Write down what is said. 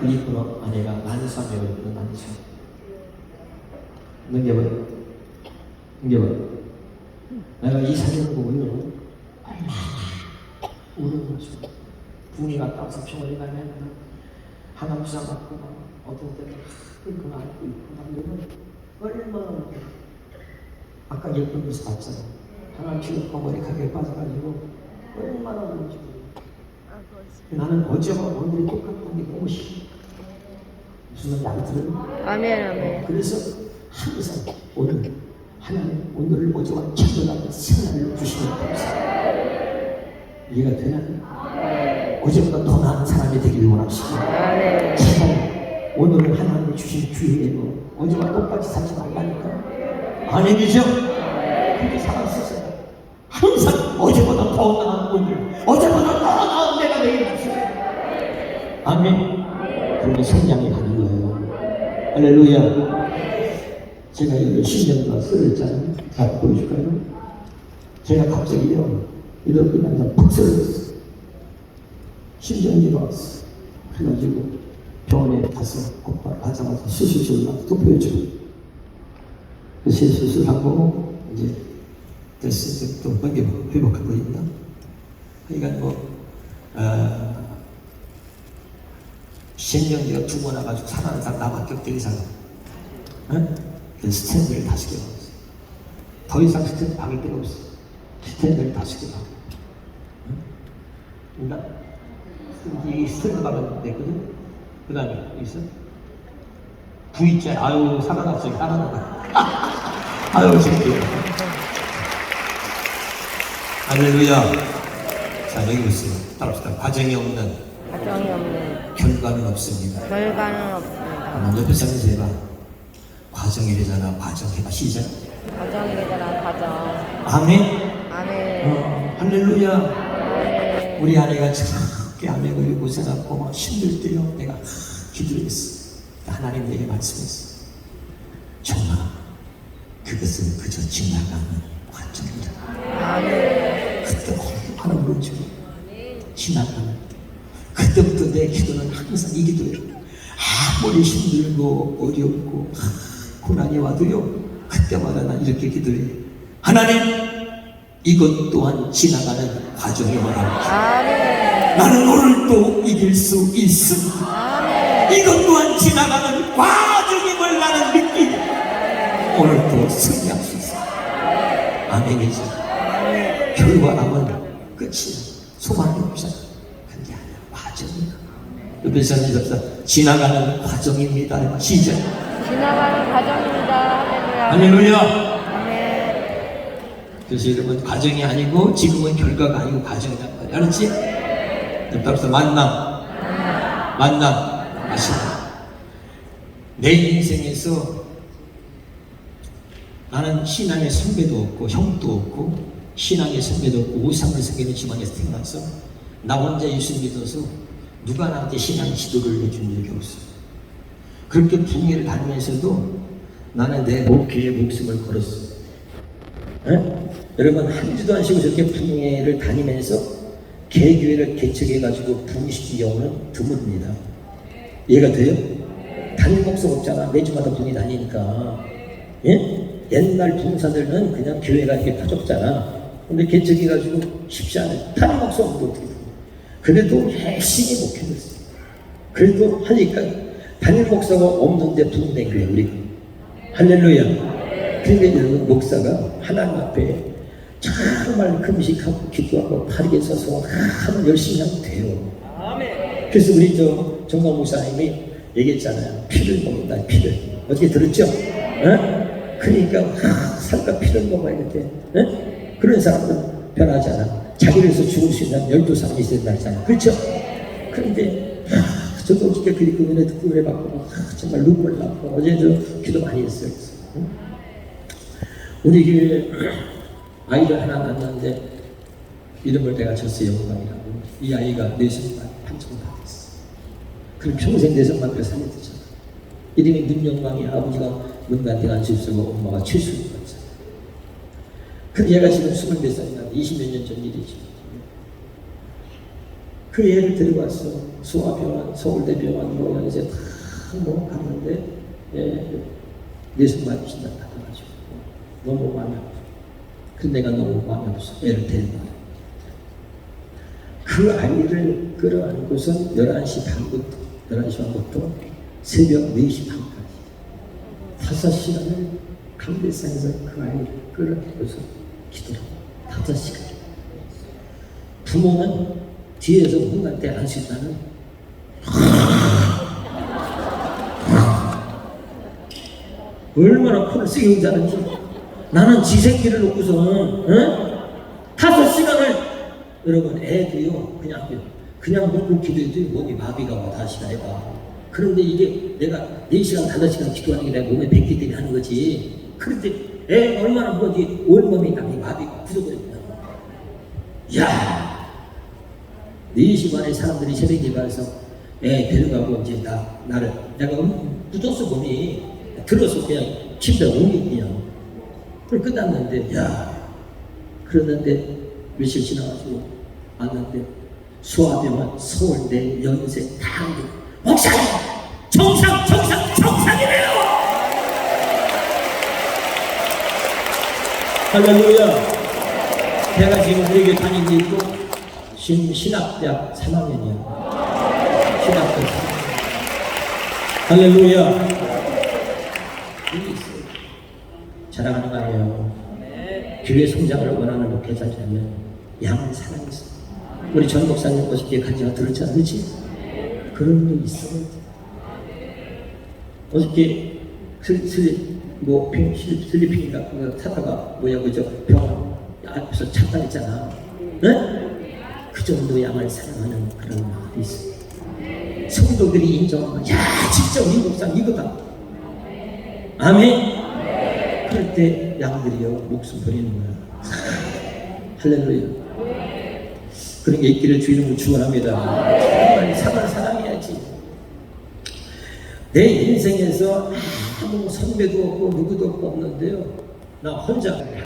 그 이쁜 아내가 난사매가 있고 난사. 넘겨봐요. 넘겨봐요. 내가 이 사진을 보고요. 얼마나 우는 거죠. 분이 갔다 와서 병원에 가면 항암주사 맞고 막 어떤 때는 그거 안고 있고 막 이러면 얼마나. 아까 예쁜 모습 봤잖아요. 항암치료 거머리 가게 빠져가지고 얼마나 울는지 나는 어제와 오늘이 똑같다는 게 너무 싫어. 무슨 말인지 안 들어요? 아멘, 아멘. 그래서 항상 오늘 하나님 오늘을 어제와 차별하는 생활을 주시는 감사. 이해가 되나요? 어제보다 더 나은 사람이 되기를 원하시고 아멘. 제발 오늘은 하나님이 주신 주의대로 어제와 똑같이 살지 말라니까 아멘이죠? 그렇게 살았었어요 항상 어제보다 더 나은 오늘 어제보다 더 나은 내가 되게 주시고 아멘. 그러면 성장이 가는 거예요? 할렐루야. 제가 이걸 신경과 쓰였잖아요 자 보여줄까요? 제가 갑자기요 이렇게 쓰러졌어요 심정지가 왔어 그래가지고 병원에 가서 곧바로 가자마자 수술실 나서 또 보여주고. 그래서 수술하고 이제 됐어 이제 또 번개 회복하고 있나? 그러니까 뭐 어, 신경지가 두번 와가지고 살아난 사람 없대 의사가 응? 그래서 스탠드를 다섯 개 박았어. 더 이상 스탠드 박을 데가 없어. 스탠드를 다섯 개 박아 응? 그러니까 이 스탠드 박은 됐거든? 그 다음에 있어? V자. 아유 살아났어. 살아났다 아유 새끼 할렐루야. 자 여기 보세요. 따라합시다. 과정이 없는. 가정이 없는 결과는 없습니다. 결과는 없습니다. 옆에 사람에서 해봐. 과정이래잖아. 과정 해봐. 시작. 가정이 되잖아, 가정. 아멘. 아멘. 어, 할렐루야. 아멘. 우리 아내가 저렇게 아내 걸리고 고생하고 막 힘들 때요. 내가 기도했어. 하나님 내게 말씀했어. 정아 그것은 그저 지나가는 과정이다. 아멘. 그때 얼마나 울었지. 지나가는 그때부터 내 기도는 항상 이 기도예요 아무리 힘들고 어렵고 하, 고난이 와도요 그때마다 난 이렇게 기도해 하나님 이것 또한 지나가는 과정이 말합니다 아멘. 나는 오늘도 이길 수 있습니다. 아멘. 이것 또한 지나가는 과정임을 나는 느끼고 오늘도 승리할 수 있습니다. 아멘이죠. 결과랑은 끝이야. 소망이 옆에 사람이 잡사 지나가는 과정입니다. 시작. 지나가는 과정입니다. 할렐루야. 그래서 여러분 과정이 아니고 지금은 결과가 아니고 과정이란 말이야. 알았지? 옆에 앞서 만남. 만남. 아시다. 내 인생에서 나는 신앙의 선배도 없고 형도 없고 신앙의 선배도 없고 우상을 섬기는 집안에서 태어나서 나 혼자 예수 믿어서 누가 나한테 신앙 지도를 해준 적이 없어. 그렇게 붕해를 다니면서도 나는 내 목회에 목숨을 걸었어. 에? 여러분 한 주도 안 쉬고 저렇게 붕해를 다니면서 개교회를 개척해가지고 붕시킨 경우는 드뭅니다. 이해가 돼요? 단일 목석 없잖아. 매주마다 붕이 다니니까. 예? 옛날 붕사들은 그냥 교회가 이렇게 파졌잖아. 근데 개척해가지고 쉽지 않아요. 단일 목석 없고 어떻게 돼. 그래도 열심히 목회했어. 그래도 하니까 단일 목사가 없는데 붕된 교회 우리. 할렐루야. 그런데 여러분 목사가 하나님 앞에 정말 금식하고 기도하고 바르게 서서 하면 열심히 하면 돼요. 그래서 우리 저 정강 목사님이 얘기했잖아요. 피를 먹는다, 피를. 어떻게 들었죠? 어? 그러니까 하, 살까 피를 먹어야 돼. 어? 그런 사람은 변하지 않아. 자기를 위해서 죽을 수 있는 열두 사람이 있어야 된다잖아. 그렇죠? 그런데 하, 저도 어저께 그 은혜 듣고 은혜 받고 하, 정말 눈물 나고 어제 저 기도 많이 했어요. 응? 우리 교회 아이를 하나 낳았는데 이름을 내가 졌어요 영광이라고 이 아이가 내성만 판정을 받았어 그럼 평생 내성만 그 살려두잖아 이름이 문영광이 아버지가 문간택 안수입수고 엄마가 최수입이었 근데 얘가 지금 스물 몇 살이나 20몇 년 전 일이지 그 애를 데리고 왔어. 소아병원, 서울대병원, 뭐, 이제 다 뭐 갔는데, 예, 내성 받으신다 받아가지고. 너무 마음이 아파. 그 내가 너무 마음이 아파서 애를 데리고. 그 아이를 끌어안고선 11시 반부터, 11시 반부터 새벽 4시 반까지. 다섯 시간을 감대상에서 그 아이를 끌어안고서 기도를 다섯 시간. 부모는 뒤에서 혼날 때안 쉬다는 얼마나 코를 세게 운자는지. 나는 지 새끼를 놓고서는 응? 다섯 시간을 여러분 애도요. 그냥 그냥 먹고 기도해도 몸이 마비가 와 다시 애가 그런데 이게 내가 4시간 5시간 기도하는 게 내 몸에 뱉기 때문에 하는 거지. 그런데 애 얼마나 그러지? 온몸이 남이 마비가 굳어버리구나 야 4시 반에 사람들이 새벽에 가서 애 데려가고 이제 나, 나를 내가 굳었어 몸이. 들어서 그냥 침대 옮기 그냥 그걸 끝났는데 야. 그러는데 며칠 지나가지고 왔는데 소아병원 서울대 연세 다 목사님 정상 정상 정상이래요 할렐루야. 제가 지금 우리에게 게 있고 지금 신학대학 3학년이야. 신학대학 3학년. 할렐루야. 이게 있어요. 자랑하는 거 아니에요? 교회 성장을 원하는 목회자라면 양을 사랑했어 우리 전 목사님 어저께 간지가 들었잖아 그렇지? 그런 게 있어야 돼 어저께 슬, 슬, 뭐, 슬리핑인가 그거 타다가 뭐야 그저 병원 앞에서 있잖아. 응? 그 정도 양을 사랑하는 그런 마음이 있어. 성도들이 인정하면 야 진짜 우리 목사 이거다. 아멘. 그럴 때 양들이요 목숨 버리는 거야. 할렐루야. 그런 게 있기를 주 이름으로 축원합니다. 정말 사랑 사랑해야지. 내 인생에서 아무 선배도 없고 누구도 없는데요. 나 혼자